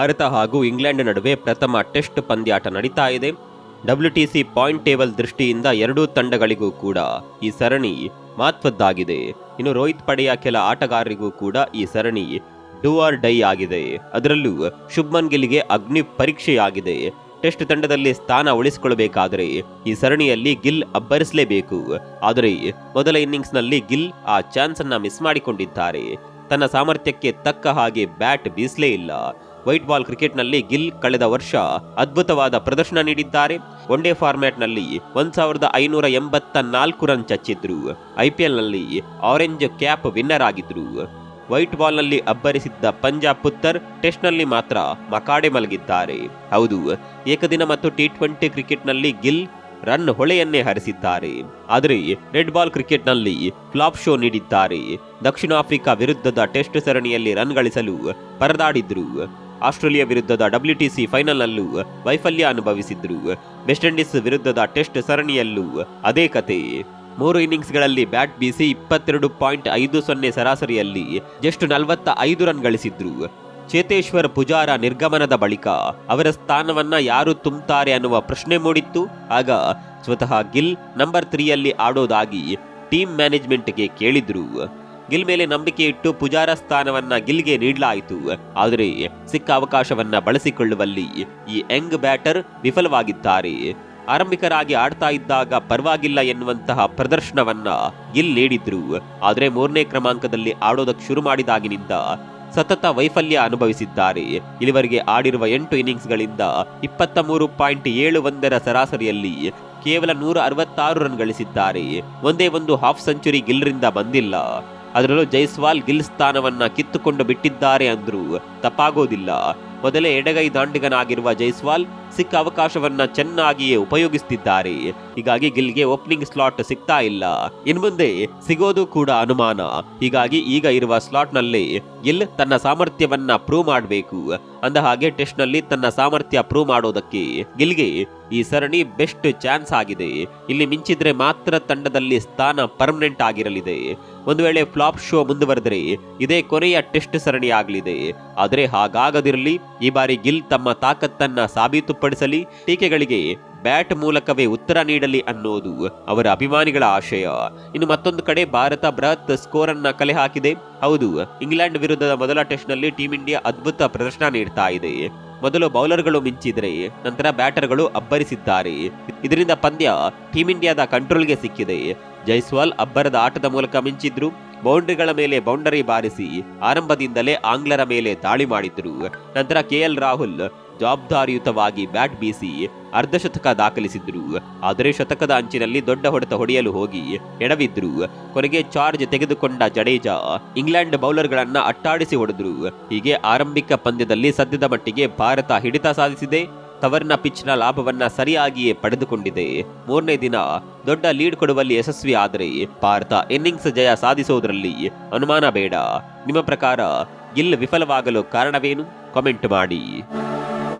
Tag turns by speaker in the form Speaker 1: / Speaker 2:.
Speaker 1: ಭಾರತ ಹಾಗೂ ಇಂಗ್ಲೆಂಡ್ ನಡುವೆ ಪ್ರಥಮ ಟೆಸ್ಟ್ ಪಂದ್ಯಾಟ ನಡೀತಾ ಇದೆ. ಡಬ್ಲ್ಯೂಟಿಸಿ ಪಾಯಿಂಟ್ ಟೇಬಲ್ ದೃಷ್ಟಿಯಿಂದ ಎರಡೂ ತಂಡಗಳಿಗೂ ಕೂಡ ಈ ಸರಣಿ ಮಹತ್ವದ್ದಾಗಿದೆ. ಇನ್ನು ರೋಹಿತ್ ಪಡೆಯ ಕೆಲ ಆಟಗಾರರಿಗೂ ಕೂಡ ಈ ಸರಣಿ ಡೂ ಆರ್ ಡೈ ಆಗಿದೆ. ಅದರಲ್ಲೂ ಶುಭ್ಮನ್ ಗಿಲ್ಗೆ ಅಗ್ನಿ ಪರೀಕ್ಷೆಯಾಗಿದೆ. ಟೆಸ್ಟ್ ತಂಡದಲ್ಲಿ ಸ್ಥಾನ ಉಳಿಸಿಕೊಳ್ಳಬೇಕಾದರೆ ಈ ಸರಣಿಯಲ್ಲಿ ಗಿಲ್ ಅಬ್ಬರಿಸಲೇಬೇಕು. ಆದರೆ ಮೊದಲ ಇನ್ನಿಂಗ್ಸ್ನಲ್ಲಿ ಗಿಲ್ ಆ ಚಾನ್ಸನ್ನು ಮಿಸ್ ಮಾಡಿಕೊಂಡಿದ್ದಾರೆ. ತನ್ನ ಸಾಮರ್ಥ್ಯಕ್ಕೆ ತಕ್ಕ ಹಾಗೆ ಬ್ಯಾಟ್ ಬೀಸಲೇ ಇಲ್ಲ. ವೈಟ್ ಬಾಲ್ ಕ್ರಿಕೆಟ್ನಲ್ಲಿ ಗಿಲ್ ಕಳೆದ ವರ್ಷ ಅದ್ಭುತವಾದ ಪ್ರದರ್ಶನ ನೀಡಿದ್ದಾರೆ. ಒನ್ ಡೇ ಫಾರ್ಮ್ಯಾಟ್ನಲ್ಲಿ ಒಂದು ಸಾವಿರದ ಐನೂರ ಎಂಬತ್ತ ನಾಲ್ಕು ರನ್ ಚಚ್ಚಿದ್ರು. ಐಪಿಎಲ್ನಲ್ಲಿ ಆರೆಂಜ್ ಕ್ಯಾಪ್ ವಿನ್ನರ್ ಆಗಿದ್ರು. ವೈಟ್ ಬಾಲ್ನಲ್ಲಿ ಅಬ್ಬರಿಸಿದ್ದ ಪಂಜಾಬ್ ಪುತ್ತರ್ ಟೆಸ್ಟ್ನಲ್ಲಿ ಮಾತ್ರ ಮಕಾಡೆ ಮಲಗಿದ್ದಾರೆ. ಹೌದು, ಏಕದಿನ ಮತ್ತು ಟಿ ಟ್ವೆಂಟಿ ಕ್ರಿಕೆಟ್ನಲ್ಲಿ ಗಿಲ್ ರನ್ ಹೊಳೆಯನ್ನೇ ಹರಿಸಿದ್ದಾರೆ. ಆದರೆ ರೆಡ್ ಬಾಲ್ ಕ್ರಿಕೆಟ್ನಲ್ಲಿ ಫ್ಲಾಪ್ ಶೋ ನೀಡಿದ್ದಾರೆ. ದಕ್ಷಿಣ ಆಫ್ರಿಕಾ ವಿರುದ್ಧದ ಟೆಸ್ಟ್ ಸರಣಿಯಲ್ಲಿ ರನ್ ಗಳಿಸಲು ಪರದಾಡಿದ್ರು. ಆಸ್ಟ್ರೇಲಿಯಾ ವಿರುದ್ಧದ ಡಬ್ಲ್ಯೂಟಿಸಿ ಫೈನಲ್ನಲ್ಲೂ ವೈಫಲ್ಯ ಅನುಭವಿಸಿದ್ರು ವೆಸ್ಟ್ ಇಂಡೀಸ್ ವಿರುದ್ಧದ ಟೆಸ್ಟ್ ಸರಣಿಯಲ್ಲೂ ಅದೇ ಕತೆ. ಮೂರು ಇನ್ನಿಂಗ್ಸ್ಗಳಲ್ಲಿ ಬ್ಯಾಟ್ ಬೀಸಿ ಇಪ್ಪತ್ತೆರಡು ಪಾಯಿಂಟ್ ಐದು ಸೊನ್ನೆ ಸರಾಸರಿಯಲ್ಲಿ ಜಸ್ಟ್ ನಲವತ್ತ ಐದು ರನ್ ಗಳಿಸಿದ್ರು. ಚೇತೇಶ್ವರ್ ಪುಜಾರ ನಿರ್ಗಮನದ ಬಳಿಕ ಅವರ ಸ್ಥಾನವನ್ನ ಯಾರು ತುಂಬುತ್ತಾರೆ ಅನ್ನುವ ಪ್ರಶ್ನೆ ಮೂಡಿತ್ತು. ಆಗ ಸ್ವತಃ ಗಿಲ್ ನಂಬರ್ ತ್ರೀಯಲ್ಲಿ ಆಡೋದಾಗಿ ಟೀಮ್ ಮ್ಯಾನೇಜ್ಮೆಂಟ್ಗೆ ಕೇಳಿದ್ರು. ಗಿಲ್ ಮೇಲೆ ನಂಬಿಕೆ ಇಟ್ಟು ಪುಜಾರ ಸ್ಥಾನವನ್ನ ಗಿಲ್ಗೆ ನೀಡಲಾಯಿತು. ಆದರೆ ಸಿಕ್ಕ ಅವಕಾಶವನ್ನ ಬಳಸಿಕೊಳ್ಳುವಲ್ಲಿ ಈ ಯಂಗ್ ಬ್ಯಾಟರ್ ವಿಫಲವಾಗಿದ್ದಾರೆ. ಆರಂಭಿಕರಾಗಿ ಆಡ್ತಾ ಇದ್ದಾಗ ಪರವಾಗಿಲ್ಲ ಎನ್ನುವಂತಹ ಪ್ರದರ್ಶನವನ್ನ ಗಿಲ್ ನೀಡಿದ್ರು. ಆದರೆ ಮೂರನೇ ಕ್ರಮಾಂಕದಲ್ಲಿ ಆಡೋದಕ್ಕೆ ಶುರು ಮಾಡಿದಾಗಿನಿಂದ ಸತತ ವೈಫಲ್ಯ ಅನುಭವಿಸಿದ್ದಾರೆ. ಇಲ್ಲಿವರೆಗೆ ಆಡಿರುವ ಎಂಟು ಇನ್ನಿಂಗ್ಸ್ಗಳಿಂದ ಇಪ್ಪತ್ತ ಮೂರು ಪಾಯಿಂಟ್ ಏಳು ಒಂದರ ಸರಾಸರಿಯಲ್ಲಿ ಕೇವಲ ನೂರ ಅರವತ್ತಾರು ರನ್ ಗಳಿಸಿದ್ದಾರೆ. ಒಂದೇ ಒಂದು ಹಾಫ್ ಸೆಂಚುರಿ ಗಿಲ್ರಿಂದ ಬಂದಿಲ್ಲ. ಅದರಲ್ಲೂ ಜೈಸ್ವಾಲ್ ಗಿಲ್ ಸ್ಥಾನವನ್ನ ಕಿತ್ತುಕೊಂಡು ಬಿಟ್ಟಿದ್ದಾರೆ ಅಂದ್ರು. ತಪ್ಪಾಗೋದಿಲ್ಲ. ಮೊದಲೇ ಎಡಗೈ ದಾಂಡಿಗನಾಗಿರುವ ಜೈಸ್ವಾಲ್ ಸಿಕ್ಕ ಅವಕಾಶವನ್ನ ಚೆನ್ನಾಗಿಯೇ ಉಪಯೋಗಿಸುತ್ತಿದ್ದಾರೆ ಹೀಗಾಗಿ ಗಿಲ್ಗೆ ಓಪನಿಂಗ್ ಸ್ಲಾಟ್ ಸಿಗ್ತಾ ಇಲ್ಲ. ಇನ್ಮುಂದೆ ಸಿಗೋದು ಕೂಡ ಅನುಮಾನ. ಹೀಗಾಗಿ ಈಗ ಇರುವ ಸ್ಲಾಟ್ನಲ್ಲಿ ಗಿಲ್ ತನ್ನ ಸಾಮರ್ಥ್ಯವನ್ನ ಪ್ರೂವ್ ಮಾಡಬೇಕು. ಅಂದ ಹಾಗೆ ಟೆಸ್ಟ್ನಲ್ಲಿ ತನ್ನ ಸಾಮರ್ಥ್ಯ ಪ್ರೂವ್ ಮಾಡೋದಕ್ಕೆ ಗಿಲ್ಗೆ ಈ ಸರಣಿ ಬೆಸ್ಟ್ ಚಾನ್ಸ್ ಆಗಿದೆ. ಇಲ್ಲಿ ಮಿಂಚಿದ್ರೆ ಮಾತ್ರ ತಂಡದಲ್ಲಿ ಸ್ಥಾನ ಪರ್ಮನೆಂಟ್ ಆಗಿರಲಿದೆ. ಒಂದು ವೇಳೆ ಫ್ಲಾಪ್ ಶೋ ಮುಂದುವರೆದರೆ ಇದೇ ಕೊನೆಯ ಟೆಸ್ಟ್ ಸರಣಿ ಆಗಲಿದೆ. ಆದರೆ ಹಾಗಾಗದಿರಲಿ, ಈ ಬಾರಿ ಗಿಲ್ ತಮ್ಮ ತಾಕತ್ತನ್ನ ಸಾಬೀತುಪಡಿಸಲಿ, ಟೀಕೆಗಳಿಗೆ ಬ್ಯಾಟ್ ಮೂಲಕವೇ ಉತ್ತರ ನೀಡಲಿ ಅನ್ನೋದು ಅವರ ಅಭಿಮಾನಿಗಳ ಆಶಯ. ಇನ್ನು ಮತ್ತೊಂದು ಕಡೆ ಭಾರತ ಬೃಹತ್ ಸ್ಕೋರ್ ಅನ್ನ ಕಲೆ ಹಾಕಿದೆ. ಹೌದು, ಇಂಗ್ಲೆಂಡ್ ವಿರುದ್ಧದ ಮೊದಲ ಟೆಸ್ಟ್ನಲ್ಲಿ ಟೀಂ ಇಂಡಿಯಾ ಅದ್ಭುತ ಪ್ರದರ್ಶನ ನೀಡ್ತಾ ಇದೆ. ಮೊದಲು ಬೌಲರ್ಗಳು ಮಿಂಚಿದ್ರೆ ನಂತರ ಬ್ಯಾಟರ್ಗಳು ಅಬ್ಬರಿಸಿದ್ದಾರೆ. ಇದರಿಂದ ಪಂದ್ಯ ಟೀಂ ಇಂಡಿಯಾದ ಕಂಟ್ರೋಲ್ಗೆ ಸಿಕ್ಕಿದೆ. ಜೈಸ್ವಾಲ್ ಅಬ್ಬರದ ಆಟದ ಮೂಲಕ ಮಿಂಚಿದ್ರು. ಬೌಂಡರಿಗಳ ಮೇಲೆ ಬೌಂಡರಿ ಬಾರಿಸಿ ಆರಂಭದಿಂದಲೇ ಆಂಗ್ಲರ ಮೇಲೆ ದಾಳಿ ಮಾಡಿದ್ರು. ನಂತರ ಕೆಎಲ್ ರಾಹುಲ್ ಜವಾಬ್ದಾರಿಯುತವಾಗಿ ಬ್ಯಾಟ್ ಬೀಸಿ ಅರ್ಧಶತಕ ದಾಖಲಿಸಿದ್ರು. ಆದರೆ ಶತಕದ ಅಂಚಿನಲ್ಲಿ ದೊಡ್ಡ ಹೊಡೆತ ಹೊಡೆಯಲು ಹೋಗಿ ಎಡವಿದ್ರು. ಕೊನೆಗೆ ಚಾರ್ಜ್ ತೆಗೆದುಕೊಂಡ ಜಡೇಜಾ ಇಂಗ್ಲೆಂಡ್ ಬೌಲರ್ಗಳನ್ನ ಅಟ್ಟಾಡಿಸಿ ಹೊಡೆದ್ರು. ಹೀಗೆ ಆರಂಭಿಕ ಪಂದ್ಯದಲ್ಲಿ ಸದ್ಯದ ಮಟ್ಟಿಗೆ ಭಾರತ ಹಿಡಿತ ಸಾಧಿಸಿದೆ. ತವರಿನ ಪಿಚ್ನ ಲಾಭವನ್ನ ಸರಿಯಾಗಿಯೇ ಪಡೆದುಕೊಂಡಿದೆ. ಮೂರನೇ ದಿನ ದೊಡ್ಡ ಲೀಡ್ ಕೊಡುವಲ್ಲಿ ಯಶಸ್ವಿ ಆದರೆ ಭಾರತ ಇನ್ನಿಂಗ್ಸ್ ಜಯ ಸಾಧಿಸುವುದರಲ್ಲಿ ಅನುಮಾನ ಬೇಡ. ನಿಮ್ಮ ಪ್ರಕಾರ ಗಿಲ್ ವಿಫಲವಾಗಲು ಕಾರಣವೇನು? ಕಾಮೆಂಟ್ ಮಾಡಿ.